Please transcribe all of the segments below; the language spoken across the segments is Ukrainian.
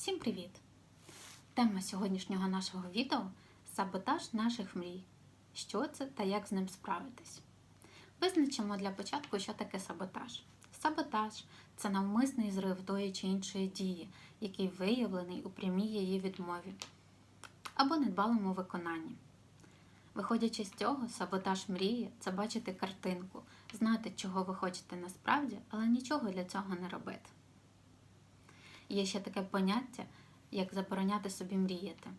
Всім привіт! Тема сьогоднішнього нашого відео саботаж наших мрій. Що це та як з ним справитись? Визначимо для початку, що таке саботаж. Саботаж це навмисний зрив тої чи іншої дії, який виявлений у прямій її відмові або недбалому виконанні. Виходячи з цього, саботаж мрії це бачити картинку, знати, чого ви хочете насправді, але нічого для цього не робити. Є ще таке поняття, як забороняти собі мріяти.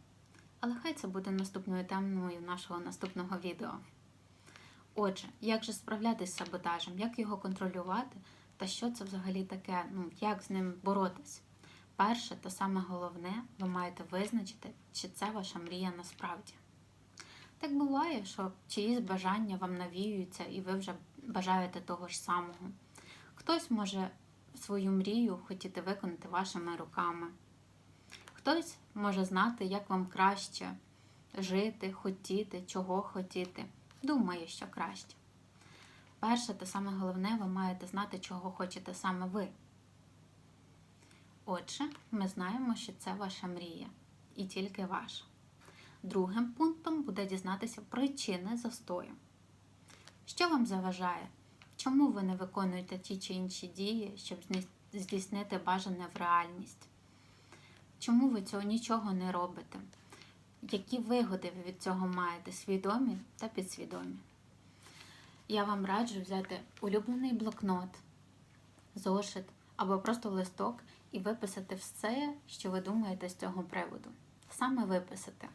Але хай це буде наступною темою нашого наступного відео. Отже, як же справлятися з саботажем, як його контролювати та що це взагалі таке, ну, як з ним боротись? Перше та саме головне, ви маєте визначити, чи це ваша мрія насправді. Так буває, що чиїсь бажання вам навіюються, і ви вже бажаєте того ж самого. Хтось може свою мрію хотіти виконати вашими руками. Хтось може знати, як вам краще жити, хотіти, чого хотіти. Думає, що краще. Перше та саме головне, ви маєте знати, чого хочете саме ви. Отже, ми знаємо, що це ваша мрія і тільки ваша. Другим пунктом буде дізнатися причини застою. Що вам заважає? Чому ви не виконуєте ті чи інші дії, щоб здійснити бажане в реальність? Чому ви цього нічого не робите? Які вигоди ви від цього маєте, свідомі та підсвідомі? Я вам раджу взяти улюблений блокнот, зошит або просто листок і виписати все, що ви думаєте з цього приводу. Саме виписати.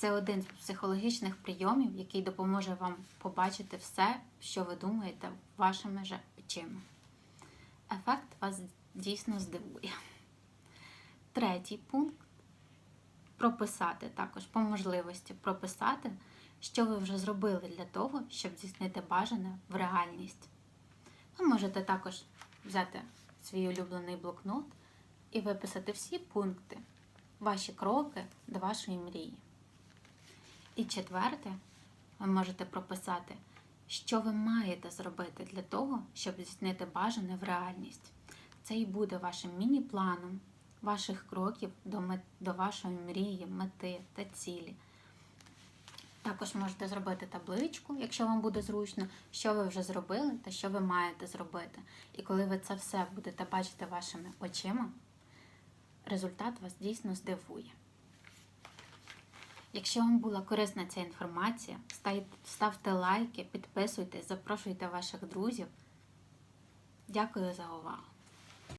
Це один з психологічних прийомів, який допоможе вам побачити все, що ви думаєте вашими же очима. Ефект вас дійсно здивує. Третій пункт прописати також по можливості прописати, що ви вже зробили для того, щоб здійснити бажане в реальність. Ви можете також взяти свій улюблений блокнот і виписати всі пункти, ваші кроки до вашої мрії. І четверте, ви можете прописати, що ви маєте зробити для того, щоб здійснити бажане в реальність. Це і буде вашим міні-планом ваших кроків до, мет... до вашої мрії, мети та цілі. Також можете зробити табличку, якщо вам буде зручно, що ви вже зробили та що ви маєте зробити. І коли ви це все будете бачити вашими очима, результат вас дійсно здивує. Якщо вам була корисна ця інформація, ставте лайки, підписуйтесь, запрошуйте ваших друзів. Дякую за увагу!